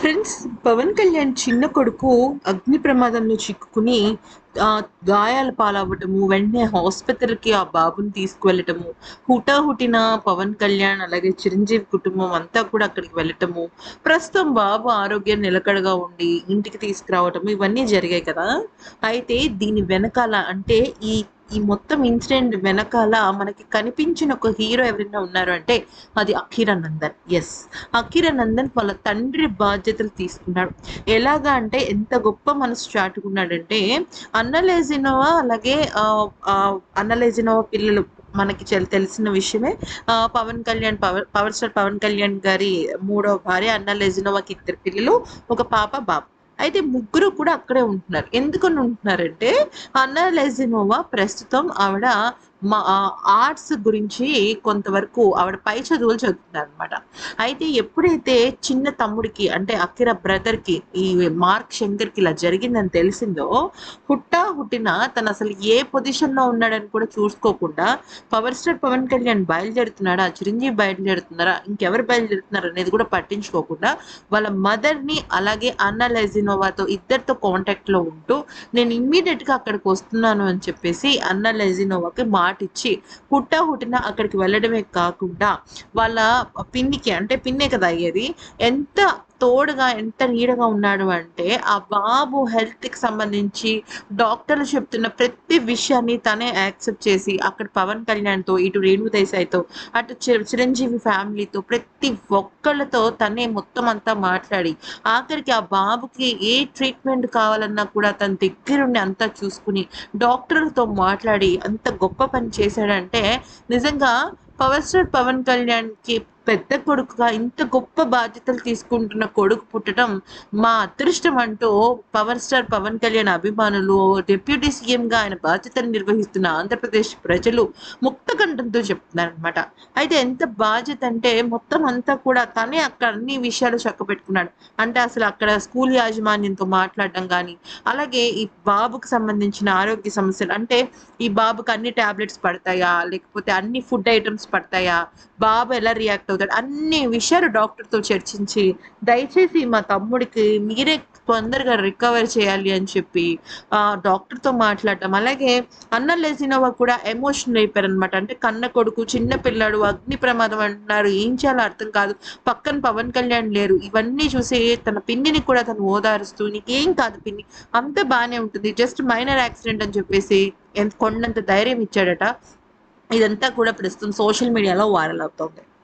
Friends Pawan Kalyan చిన్న కొడుకు అగ్ని ప్రమాదంలో చిక్కుకుని ఆ, గాయాల పాలవ్వటము వెంటనే హాస్పిటల్కి ఆ బాబుని తీసుకువెళ్ళటము హుటాహుటిన పవన్ కళ్యాణ్ అలాగే చిరంజీవి కుటుంబం అంతా కూడా అక్కడికి వెళ్ళటము ప్రస్తుతం బాబు ఆరోగ్యం నిలకడగా ఉండి ఇంటికి తీసుకురావటము ఇవన్నీ జరిగాయి కదా. అయితే దీని వెనకాల అంటే ఈ ఈ మొత్తం ఇన్సిడెంట్ వెనకాల మనకి కనిపించిన ఒక హీరో ఎవరైనా ఉన్నారు అంటే అది అఖీరా నందన్. ఎస్ అఖీరా నందన్ వాళ్ళ తండ్రి బాధ్యతలు తీసుకున్నాడు. ఎలాగా అంటే ఎంత గొప్ప మనసు చాటుకున్నాడంటే అన్నలేజినోవా అలాగే ఆ, అన్నలేజినోవా పిల్లలు మనకి తెలిసిన విషయమే. ఆ, Pawan Kalyan power power star Pawan Kalyan గారి మూడో భార్య అన్న లెజినోవాకి ఇద్దరు పిల్లలు ఒక పాప బాబు. అయితే ముగ్గురు కూడా అక్కడే ఉంటున్నారు. ఎందుకని ఉంటున్నారంటే అన్నా లెజినోవా ప్రస్తుతం ఆవిడ మా ఆర్ట్స్ గురించి కొంతవరకు ఆవిడ పై చదువులు చదువుతున్నారు అనమాట అయితే ఎప్పుడైతే చిన్న తమ్ముడికి అంటే అఖిర బ్రదర్కి ఈ మార్క్ శంకర్కి ఇలా జరిగిందని తెలిసిందో హుట్టా హుట్టిన తను అసలు ఏ పొజిషన్లో ఉన్నాడని కూడా చూసుకోకుండా పవర్ స్టార్ పవన్ కళ్యాణ్ బయలుదేరుతున్నాడా చిరంజీవి బయలుదేరుతున్నారా ఇంకెవరు బయలుదేరుతున్నారు అనేది కూడా పట్టించుకోకుండా వాళ్ళ మదర్ని అలాగే అన్న లెజినోవాతో ఇద్దరితో కాంటాక్ట్లో ఉంటూ నేను ఇమ్మీడియట్గా అక్కడికి వస్తున్నాను అని చెప్పేసి అన్న లెజినోవాకి మాట ఇచ్చి హుట్టా హుట్టిన అక్కడికి వెళ్ళడమే కాకుండా వాళ్ళ పిన్నికి అంటే పిన్నే కదా అయ్యేది ఎంత తోడుగా ఎంత నీడగా ఉన్నాడు అంటే ఆ బాబు హెల్త్కి సంబంధించి డాక్టర్లు చెప్తున్న ప్రతి విషయాన్ని తనే యాక్సెప్ట్ చేసి అక్కడ పవన్ కళ్యాణ్తో ఇటు రేణు దేశాయ్తో అటు చి- చిరంజీవి ఫ్యామిలీతో ప్రతి ఒక్కళ్ళతో తనే మొత్తం అంతా మాట్లాడి ఆఖరికి ఆ బాబుకి ఏ ట్రీట్మెంట్ కావాలన్నా కూడా తన దగ్గరుండి అంతా చూసుకుని డాక్టర్లతో మాట్లాడి అంత గొప్ప పని చేశాడంటే నిజంగా పవర్ స్టార్ పవన్ కళ్యాణ్కి పెద్ద కొడుకుగా ఇంత గొప్ప బాధ్యతలు తీసుకుంటున్న కొడుకు పుట్టడం మా అదృష్టం అంటూ పవర్ స్టార్ పవన్ కళ్యాణ్ అభిమానులు డిప్యూటీ సీఎంగా ఆయన బాధ్యతలు నిర్వహిస్తున్న ఆంధ్రప్రదేశ్ ప్రజలు ముక్త కంఠంతో చెప్తున్నారు అయితే ఎంత బాధ్యత అంటే మొత్తం అంతా కూడా తనే అక్కడ అన్ని విషయాలు చక్కబెట్టుకున్నాడు అంటే అసలు అక్కడ స్కూల్ యాజమాన్యంతో మాట్లాడడం కానీ అలాగే ఈ బాబుకు సంబంధించిన ఆరోగ్య సమస్యలు అంటే ఈ బాబుకి అన్ని టాబ్లెట్స్ పడతాయా లేకపోతే అన్ని ఫుడ్ ఐటమ్స్ పడతాయా బాబు ఎలా రియాక్ట్ అవుతాడు అన్ని విషయాలు డాక్టర్తో చర్చించి దయచేసి మా తమ్ముడికి మీరే తొందరగా రికవర్ చేయాలి అని చెప్పి డాక్టర్తో మాట్లాడటం. అలాగే అన్న లెసినోవా కూడా ఎమోషనల్ అయిపోయారు అనమాట అంటే కన్న కొడుకు చిన్న పిల్లాడు అగ్ని ప్రమాదం అంటున్నారు ఏం చేయాలో అర్థం కాదు. పక్కన పవన్ కళ్యాణ్ లేరు. ఇవన్నీ చూసి తన పిన్నిని కూడా తను ఓదారుస్తూ నీకేం కాదు పిన్ని అంత బాగానే ఉంటుంది. జస్ట్ మైనర్ యాక్సిడెంట్ అని చెప్పేసి ఎంత కొండంత ధైర్యం ఇచ్చాడట. ఇదంతా కూడా ప్రస్తుతం సోషల్ మీడియాలో వైరల్ అవుతుంది.